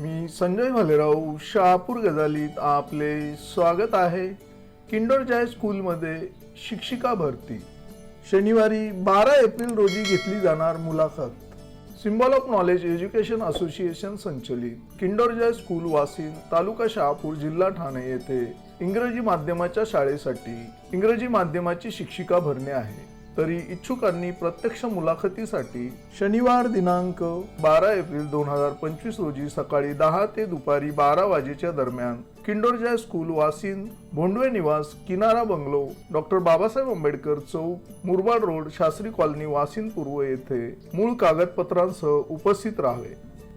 मी संजय भालेराव शहापूर गजालीत आपले स्वागत आहे. किंडोर जाय स्कूलमध्ये शिक्षिका भरती. शनिवारी बारा एप्रिल रोजी घेतली जाणार मुलाखत. Symbol of knowledge education association संचलित. Kinder joy school Vasind taluka Shahapur जिल्हा ठाणे येथे इंग्रजी माध्यमाच्या शाळेसाठी इंग्रजी माध्यमाची शिक्षिका भरणे आहे. तरी इच्छुकांनी प्रत्यक्ष मुलाखतीसाठी शनिवार दिनांक बारा एप्रिल दोन हजार पंचवीस रोजी सकाळी दहा ते दुपारी बारा वाजेच्या दरम्यान किंडोरजाय स्कूल वासिन भोंडवे निवास किनारा बंगलो डॉक्टर बाबासाहेब आंबेडकर चौक मुरबाड रोड शास्त्री कॉलनी वासिन पूर्व येथे मूळ कागदपत्रांसह उपस्थित राहावे.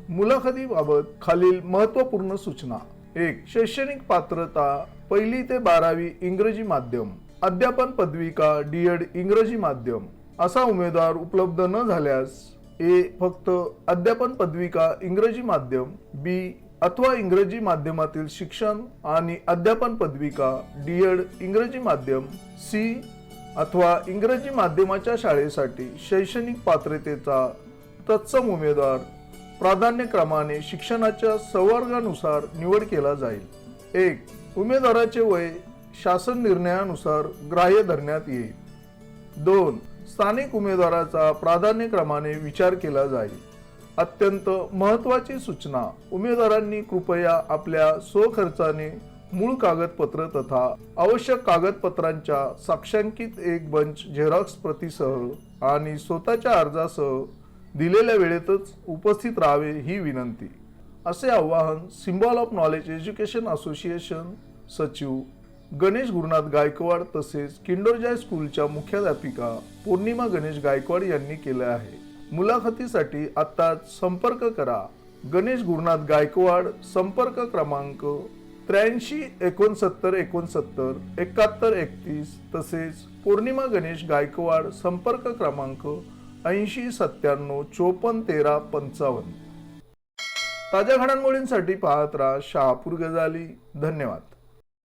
मुलाखतीबाबत खालील महत्त्वपूर्ण सूचना. एक शैक्षणिक पात्रता पहिली ते बारावी इंग्रजी माध्यम. अध्यापन पदविका डी एड इंग्रजी माध्यम असा उमेदवार उपलब्ध न झाल्यास ए फक्त अध्यापन पदविका इंग्रजी माध्यम बी अथवा इंग्रजी माध्यमातील शिक्षण आणि अध्यापन पदविका डी एड इंग्रजी माध्यम सी अथवा इंग्रजी माध्यमाच्या शाळेसाठी शैक्षणिक पात्रतेचा तत्सम उमेदवार प्राधान्यक्रमाने शिक्षणाच्या संवर्गानुसार निवड केला जाईल. एक उमेदवाराचे वय शासन निर्णयानुसार ग्राह्य धरण्यात येईल. दोन स्थानिक उमेदवाराचा प्राधान्यक्रमाने विचार केला जाईल. अत्यंत महत्वाची सूचना. उमेदवारांनी कृपया आपल्या स्वखर्चाने मूळ कागदपत्र तथा आवश्यक कागदपत्रांच्या साक्षांकित एक बंच झेरॉक्स प्रतीसह आणि स्वतःच्या अर्जासह दिलेल्या वेळेतच उपस्थित राहावे ही विनंती. असे आवाहन symbol of knowledge education association सचिव गणेश गुरुनाथ गायकवाड तसेच किंडोरजाय स्कूलच्या मुख्याध्यापिका पौर्णिमा गणेश गायकवाड यांनी केलं आहे. मुलाखतीसाठी आता संपर्क करा. गणेश गुरुनाथ गायकवाड संपर्क क्रमांक त्र्याऐंशी एकोणसत्तर एकोणसत्तर एकाहत्तर एकतीस तसेच पौर्णिमा गणेश गायकवाड संपर्क क्रमांक ऐंशी सत्त्याण्णव चोपन्न तेरा पंचावन्न. ताज्या घडामोडींसाठी पाहत राहा शहापूर गजाली. धन्यवाद.